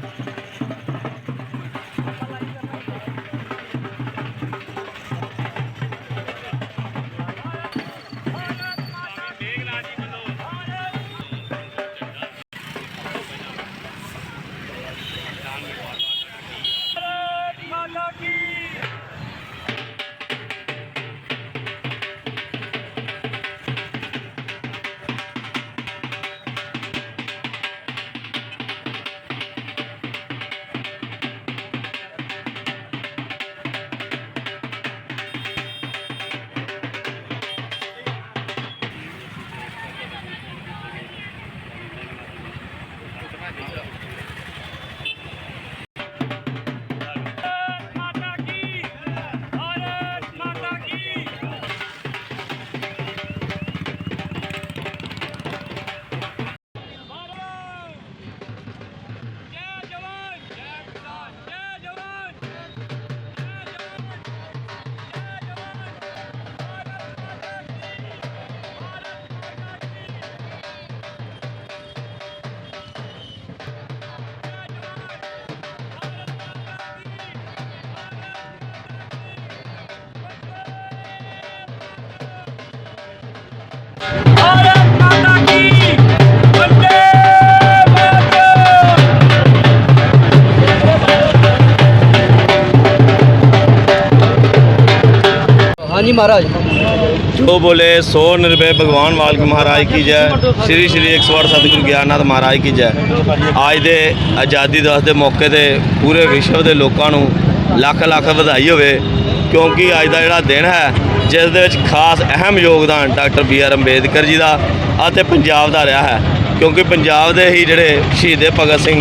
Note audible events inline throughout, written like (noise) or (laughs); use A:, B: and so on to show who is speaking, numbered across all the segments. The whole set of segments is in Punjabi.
A: Thank (laughs) you.
B: Yeah. ਮਹਾਰਾਜ।
C: ਜੋ ਬੋਲੇ, ਸੋ ਨਿਰਭੈ ਭਗਵਾਨ ਵਾਲਕ ਮਹਾਰਾਜ ਕੀ ਜੈ। ਸ੍ਰੀ ਸ੍ਰੀ 108 ਸਤਿਗੁਰੂ ਗਿਆਨਨਾਥ ਮਹਾਰਾਜ ਕੀ ਜੈ। ਅੱਜ ਦੇ ਆਜ਼ਾਦੀ ਦਿਵਸ ਦੇ ਮੌਕੇ ਤੇ ਪੂਰੇ ਵਿਸ਼ਵ ਦੇ ਲੋਕਾਂ ਨੂੰ ਲੱਖ ਲੱਖ ਵਧਾਈ ਹੋਵੇ, ਕਿਉਂਕਿ ਅੱਜ ਦਾ ਜਿਹੜਾ ਦਿਨ ਹੈ, ਜਿਸ ਦੇ ਵਿੱਚ ਖਾਸ ਅਹਿਮ ਯੋਗਦਾਨ doctor B R Ambedkar ji ਦਾ ਅਤੇ ਪੰਜਾਬ ਦਾ ਰਿਹਾ ਹੈ। ਕਿਉਂਕਿ ਪੰਜਾਬ ਦੇ ਹੀ ਜਿਹੜੇ ਸ਼ਹੀਦੇ ਭਗਤ ਸਿੰਘ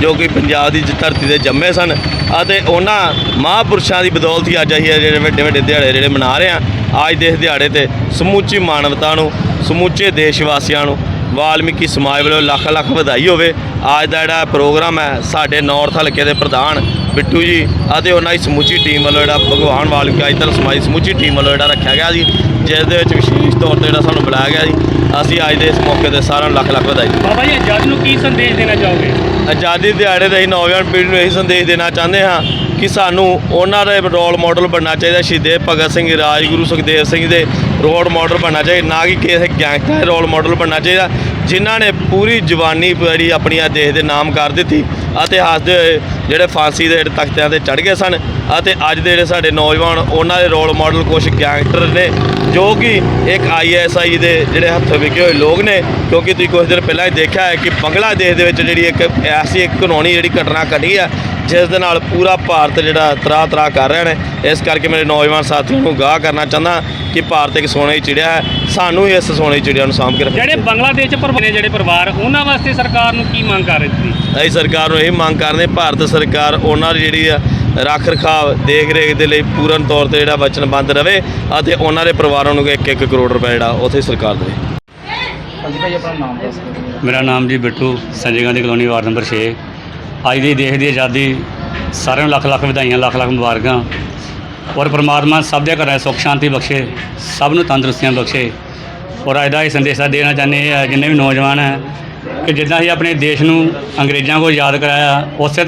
C: ਜੋ ਕਿ ਪੰਜਾਬ ਦੀ ਧਰਤੀ ਤੇ ਜੰਮੇ ਸਨ ਅਤੇ ਉਹਨਾਂ ਮਹਾਂਪੁਰਸ਼ਾਂ ਦੀ ਬਦੌਲਤ ਹੀ ਅੱਜ ਅਸੀਂ ਜਿਹੜੇ ਵੱਡੇ ਵੱਡੇ ਦਿਹਾੜੇ ਜਿਹੜੇ ਮਨਾ ਰਹੇ ਹਾਂ, ਅੱਜ ਦੇ ਇਸ ਦਿਹਾੜੇ ਤੇ ਸਮੁੱਚੀ ਮਾਨਵਤਾ ਨੂੰ, ਸਮੁੱਚੇ ਦੇਸ਼ ਵਾਸੀਆਂ ਨੂੰ, ਵਾਲਮੀਕੀ ਸਮਾਜ ਵੱਲੋਂ ਲੱਖ ਲੱਖ ਵਧਾਈ ਹੋਵੇ। ਅੱਜ ਦਾ ਜਿਹੜਾ ਪ੍ਰੋਗਰਾਮ ਹੈ, ਸਾਡੇ ਨੌਰਥ ਹਲਕੇ ਦੇ ਪ੍ਰਧਾਨ ਬਿੱਟੂ ਜੀ ਅਤੇ ਉਹਨਾਂ ਦੀ ਸਮੁੱਚੀ ਟੀਮ ਵੱਲੋਂ ਜਿਹੜਾ ਭਗਵਾਨ ਵਾਲਮੀਕੀ ਆਇਤਲ ਸਮਾਜ ਦੀ ਸਮੁੱਚੀ ਟੀਮ ਵੱਲੋਂ ਜਿਹੜਾ ਰੱਖਿਆ ਗਿਆ ਸੀ, ਜਿਸ ਦੇ ਵਿੱਚ ਵਿਸ਼ੇਸ਼ ਤੌਰ ਤੇ ਜਿਹੜਾ ਸਾਨੂੰ ਬੁਲਾਇਆ ਗਿਆ ਸੀ। ਅਸੀਂ ਅੱਜ ਦੇ ਇਸ ਮੌਕੇ ਤੇ ਸਾਰਿਆਂ ਨੂੰ ਲੱਖ ਲੱਖ ਵਧਾਈ
A: ਬਾਬਾ ਜੀ ਜੱਜ ਨੂੰ ਕੀ ਸੰਦੇਸ਼ ਦੇਣਾ ਚਾਹੋਗੇ?
C: ਆਜ਼ਾਦੀ ਦਿਹਾੜੇ ਦੇ ਅਸੀਂ ਨੌਜਵਾਨ ਪੀੜ੍ਹੀ ਨੂੰ ਇਹੀ ਸੰਦੇਸ਼ ਦੇਣਾ ਚਾਹੁੰਦੇ ਹਾਂ ਕਿ ਸਾਨੂੰ ਉਹਨਾਂ ਦਾ ਰੋਲ ਮਾਡਲ ਬਣਨਾ ਚਾਹੀਦਾ, ਸ਼ਹੀਦੇ ਭਗਤ ਸਿੰਘ, ਰਾਜਗੁਰੂ ਸੁਖਦੇਵ ਸਿੰਘ ਦੇ ਰੋਲ ਮਾਡਲ ਬਣਨਾ ਚਾਹੀਦਾ, ਨਾ ਕਿ ਕਿਸੇ ਗੈਂਗਸਟਰ ਦੇ ਰੋਲ ਮਾਡਲ ਬਣਨਾ ਚਾਹੀਦਾ, ਜਿਨ੍ਹਾਂ ਨੇ ਪੂਰੀ ਜਵਾਨੀ ਜਿਹੜੀ ਆਪਣੀਆਂ ਦੇਸ਼ ਦੇ ਨਾਮ ਕਰ ਦਿੱਤੀ ਅਤੇ ਹੱਸਦੇ ਹੋਏ ਜਿਹੜੇ ਫਾਂਸੀ ਦੇ ਤਖਤਿਆਂ ਤੇ ਚੜ੍ਹ ਗਏ ਸਨ, ਅਤੇ ਅੱਜ ਦੇ ਜਿਹੜੇ ਸਾਡੇ ਨੌਜਵਾਨ, ਉਹਨਾਂ ਦੇ ਰੋਲ ਮਾਡਲ ਕੁਝ ਗੈਂਗਸਟਰ ਨੇ, ਜੋ ਕਿ ਇੱਕ ਆਈਐਸਆਈ ਦੇ ਜਿਹੜੇ ਹੱਥ ਵਿਕੇ ਹੋਏ ਲੋਕ ਨੇ, ਕਿਉਂਕਿ ਤੁਸੀਂ ਕੁਝ ਦਿਨ ਪਹਿਲਾਂ ਹੀ ਦੇਖਿਆ ਹੈ ਕਿ ਬੰਗਲਾਦੇਸ਼ ਦੇ ਵਿੱਚ ਜਿਹੜੀ ਇੱਕ ਐਸੀ ਇੱਕ ਕਾਨੂੰਨੀ ਜਿਹੜੀ ਘਟਨਾ ਘਟੀ ਹੈ ਜਿਸ ਦੇ ਨਾਲ ਪੂਰਾ ਭਾਰਤ ਜਿਹੜਾ ਤਰਾ ਤਰਾ ਕਰ ਰਿਹਾ ਨੇ। ਇਸ ਕਰਕੇ ਮੇਰੇ ਨੌਜਵਾਨ ਸਾਥੀਆਂ ਨੂੰ ਗਾਹ ਕਰਨਾ ਚਾਹੁੰਦਾ ਕਿ ਭਾਰਤ ਇੱਕ ਸੋਨੇ ਦੀ ਚਿੜਿਆ ਹੈ। ਸਾਨੂੰ ਹੀ ਇਸ ਸੋਨੇ ਦੀ ਚਿੜੀਆ ਨੂੰ ਸਾਂਭ ਕੇ ਰੱਖਣਾ
A: ਜਿਹੜੇ ਬੰਗਲਾਦੇਸ਼ ਪਰਿਵਾਰ ਨੇ ਜਿਹੜੇ ਪਰਿਵਾਰ ਉਹਨਾਂ ਵਾਸਤੇ ਸਰਕਾਰ ਨੂੰ ਕੀ ਮੰਗ ਕਰ ਰਹੀ ਸੀ
C: ਅਸੀਂ ਸਰਕਾਰ ਨੂੰ ਇਹ ਮੰਗ ਕਰਦੇ ਹਾਂ, ਭਾਰਤ ਸਰਕਾਰ ਉਹਨਾਂ ਦੀ ਜਿਹੜੀ ਆ ਰੱਖ ਰਖਾਵ ਦੇਖ ਰੇਖ ਦੇ ਲਈ ਪੂਰਨ ਤੌਰ ਤੇ ਜਿਹੜਾ ਵਚਨਬੱਧ ਰਵੇ ਅਤੇ ਉਹਨਾਂ ਦੇ ਪਰਿਵਾਰਾਂ ਨੂੰ ਇੱਕ ਇੱਕ ਕਰੋੜ ਰੁਪਏ ਜਿਹੜਾ ਉੱਥੇ ਸਰਕਾਰ ਦੇਵੇ।
B: ਹਾਂਜੀ ਭਾਈ ਆਪਣਾ ਨਾਮ ਦੱਸ ਦਿਓ।
D: ਮੇਰਾ ਨਾਮ ਜੀ Bittu Sanjay Gandhi colony ward number 6 ਅੱਜ ਦੀ ਦੇਸ਼ ਦੀ ਆਜ਼ਾਦੀ ਸਾਰਿਆਂ ਨੂੰ ਲੱਖ ਲੱਖ ਵਧਾਈਆਂ, ਲੱਖ ਲੱਖ ਮੁਬਾਰਕਾਂ। ਔਰ ਪ੍ਰਮਾਤਮਾ ਸਭ ਦੇ ਘਰਾਂ 'ਚ ਸੁੱਖ, ਸ਼ਾਂਤੀ ਬਖਸ਼ੇ, ਸਭ ਨੂੰ ਤੰਦਰੁਸਤੀਆਂ ਬਖਸ਼ੇ। ਔਰ ਅੱਜ ਦਾ ਇਹ ਸੰਦੇਸ਼ਾ ਦੇਣਾ ਚਾਹੁੰਦੇ ਹਾਂ, ਜਿੰਨੇ ਵੀ ਨੌਜਵਾਨ ਹੈ, ਕਿ ਜਿੱਦਾਂ ਅਸੀਂ ਆਪਣੇ ਦੇਸ਼ ਨੂੰ ਅੰਗਰੇਜ਼ਾਂ ਕੋਲ ਯਾਦ ਕਰਾਇਆ, ਉਸੇ